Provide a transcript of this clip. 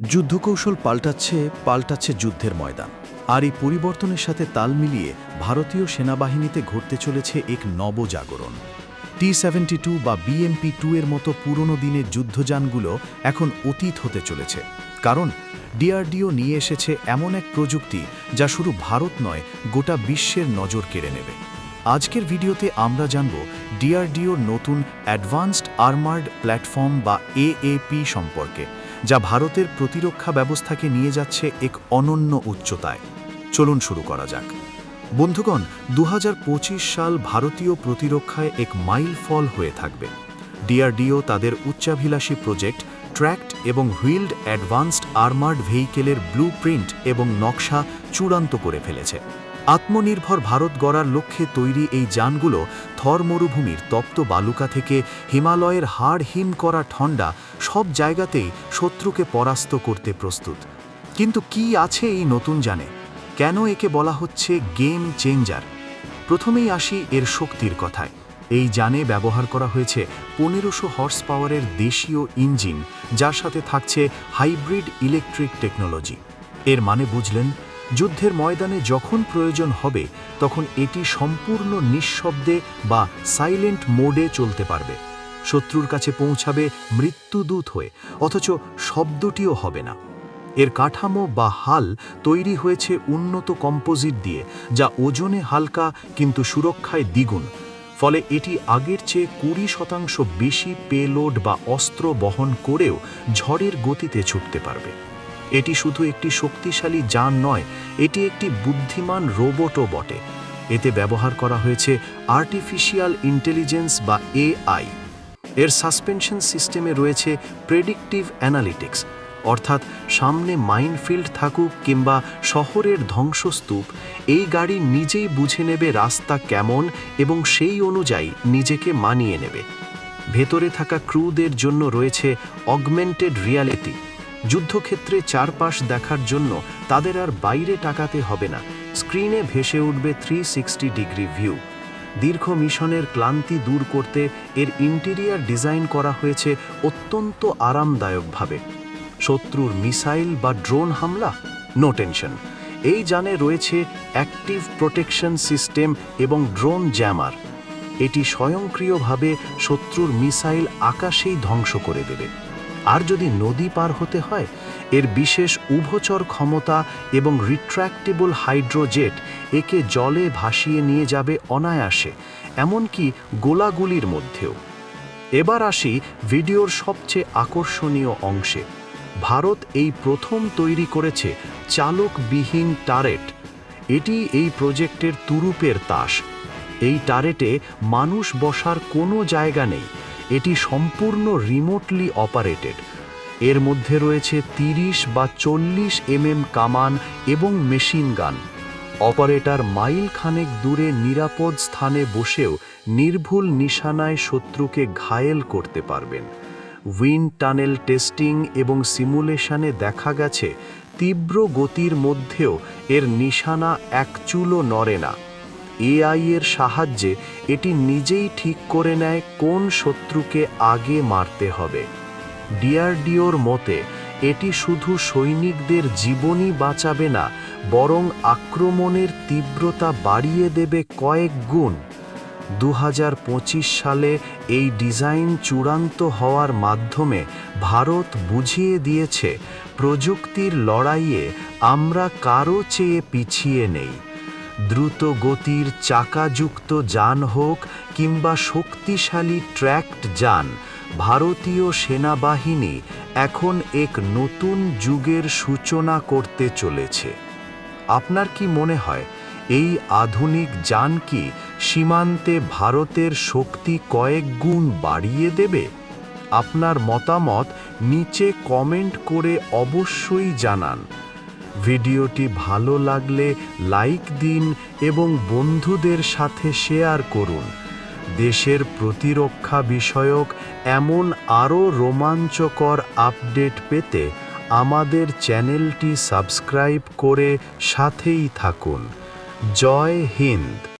যুদ্ধকৌশল পাল্টাচ্ছে পাল্টাচ্ছে যুদ্ধের ময়দান। আর এই পরিবর্তনের সাথে তাল মিলিয়ে ভারতীয় সেনাবাহিনীতে ঘটতে চলেছে এক নবজাগরণ। টি সেভেন্টি টু বা বিএমপি টু এর মতো পুরনো দিনের যুদ্ধযানগুলো এখন অতীত হতে চলেছে। কারণ ডিআরডিও নিয়ে এসেছে এমন এক প্রযুক্তি যা শুধু ভারত নয়, গোটা বিশ্বের নজর কেড়ে নেবে। আজকের ভিডিওতে আমরা জানব ডিআরডিওর নতুন অ্যাডভান্সড আর্মার্ড প্ল্যাটফর্ম বা এএপি সম্পর্কে। যা ভারতের প্রতিরক্ষা ব্যবস্থাকে নিয়ে যাচ্ছে এক অনন্য উচ্চতায়। চলুন শুরু করা যাক। বন্ধুগণ দু হাজার পঁচিশ সাল ভারতীয় প্রতিরক্ষায় এক মাইল ফল হয়ে থাকবে। ডিআরডিও তাদের উচ্চাভিলাষী প্রজেক্ট, ট্র্যাক্ট এবং হুইল্ড অ্যাডভান্সড আর্মার্ড ভেহিকেলের ব্লু এবং নকশা চূড়ান্ত করে ফেলেছে। আত্মনির্ভর ভারত গড়ার লক্ষ্যে তৈরি এই যানগুলো থর মরুভূমির তপ্ত বালুকা থেকে হিমালয়ের হাড় হিম করা ঠণ্ডা সব জায়গাতেই শত্রুকে পরাস্ত করতে প্রস্তুত। কিন্তু কি আছে এই নতুন যানে? কেন একে বলা হচ্ছে গেম চেঞ্জার? প্রথমেই আসি এর শক্তির কথায়। এই যানে ব্যবহার করা হয়েছে পনেরোশো হর্স পাওয়ারের দেশীয় ইঞ্জিন, যার সাথে থাকছে হাইব্রিড ইলেকট্রিক টেকনোলজি। এর মানে বুঝলেন যুদ্ধের ময়দানে যখন প্রয়োজন হবে, তখন এটি সম্পূর্ণ নিঃশব্দে বা সাইলেন্ট মোডে চলতে পারবে। শত্রুর কাছে পৌঁছাবে মৃত্যুদূত হয়ে, অথচ শব্দটিও হবে না। এর কাঠামো বা হাল তৈরি হয়েছে উন্নত কম্পোজিট দিয়ে, যা ওজনে হালকা কিন্তু সুরক্ষায় দ্বিগুণ। ফলে এটি আগের চেয়ে কুড়ি শতাংশ বেশি পেলোড বা অস্ত্র বহন করেও ঝড়ের গতিতে ছুটতে পারবে। এটি শুধু একটি শক্তিশালী যান নয়, এটি একটি বুদ্ধিমান রোবটও বটে। এতে ব্যবহার করা হয়েছে আর্টিফিশিয়াল ইন্টেলিজেন্স বা এআই। এর সাসপেনশন সিস্টেমে রয়েছে প্রেডিকটিভ অ্যানালিটিক্স, অর্থাৎ সামনে মাইনফিল্ড থাকুক কিংবা শহরের ধ্বংসস্তূপ, এই গাড়ি নিজেই বুঝে নেবে রাস্তা কেমন এবং সেই অনুযায়ী নিজেকে মানিয়ে নেবে। ভেতরে থাকা ক্রুদের জন্য রয়েছে অগমেন্টেড রিয়ালিটি। যুদ্ধক্ষেত্রে চারপাশ দেখার জন্য তাদের আর বাইরে টাকাতে হবে না। স্ক্রিনে ভেসে উঠবে থ্রি ডিগ্রি ভিউ। দীর্ঘ মিশনের ক্লান্তি দূর করতে এর ইন্টেরিয়ার ডিজাইন করা হয়েছে অত্যন্ত আরামদায়কভাবে। শত্রুর মিসাইল বা ড্রোন হামলা? নো টেনশন এই যানে রয়েছে অ্যাক্টিভ প্রোটেকশন সিস্টেম এবং ড্রোন জ্যামার এটি স্বয়ংক্রিয়ভাবে শত্রুর মিসাইল আকাশেই ধ্বংস করে দেবে। আর যদি নদী পার হতে হয়, এর বিশেষ উভচর ক্ষমতা এবং রিট্র্যাক্টেবল হাইড্রোজেট একে জলে ভাসিয়ে নিয়ে যাবে অনায়াসে, এমনকি গোলাগুলির মধ্যেও। এবার আসি ভিডিওর সবচেয়ে আকর্ষণীয় অংশে। ভারত এই প্রথম তৈরি করেছে চালকবিহীন টারেট। এটি এই প্রজেক্টের তুরুপের তাস। এই টারেটে মানুষ বসার কোনো জায়গা নেই। এটি সম্পূর্ণ রিমোটলি অপারেটেড। এর মধ্যে রয়েছে তিরিশ বা চল্লিশ এমএম কামান এবং মেশিন গান। অপারেটর মাইল খানেক দূরে নিরাপদ স্থানে বসেও নির্ভুল নিশানায় শত্রুকে ঘায়েল করতে পারবেন। উইন্ড টানেল টেস্টিং এবং সিমুলেশনে দেখা গেছে, তীব্র গতির মধ্যেও এর নিশানা এক চুলও নড়ে না। এআই এর সাহায্যে এটি নিজেই ঠিক করে নেয় কোন শত্রুকে আগে মারতে হবে। ডিআরডিওর মতে, এটি শুধু সৈনিকদের জীবনই বাঁচাবে না, বরং আক্রমণের তীব্রতা বাড়িয়ে দেবে কয়েক গুণ। দু হাজার পঁচিশ সালে এই ডিজাইন চূড়ান্ত হওয়ার মাধ্যমে ভারত বুঝিয়ে দিয়েছে, প্রযুক্তির লড়াইয়ে আমরা কারও চেয়ে পিছিয়ে নেই। দ্রুত গতির চাকাযুক্ত যান হোক কিংবা শক্তিশালী ট্র্যাক্ট যান, ভারতীয় সেনাবাহিনী এখন এক নতুন যুগের সূচনা করতে চলেছে। আপনার কি মনে হয়, এই আধুনিক যান কি সীমান্তে ভারতের শক্তি কয়েক গুণ বাড়িয়ে দেবে? আপনার মতামত নিচে কমেন্ট করে অবশ্যই জানান। ভিডিওটি ভালো লাগলে লাইক দিন এবং বন্ধুদের সাথে শেয়ার করুন। দেশের প্রতিরক্ষা বিষয়ক এমন আরও রোমাঞ্চকর আপডেট পেতে আমাদের চ্যানেলটি সাবস্ক্রাইব করে সাথেই থাকুন। জয় হিন্দ।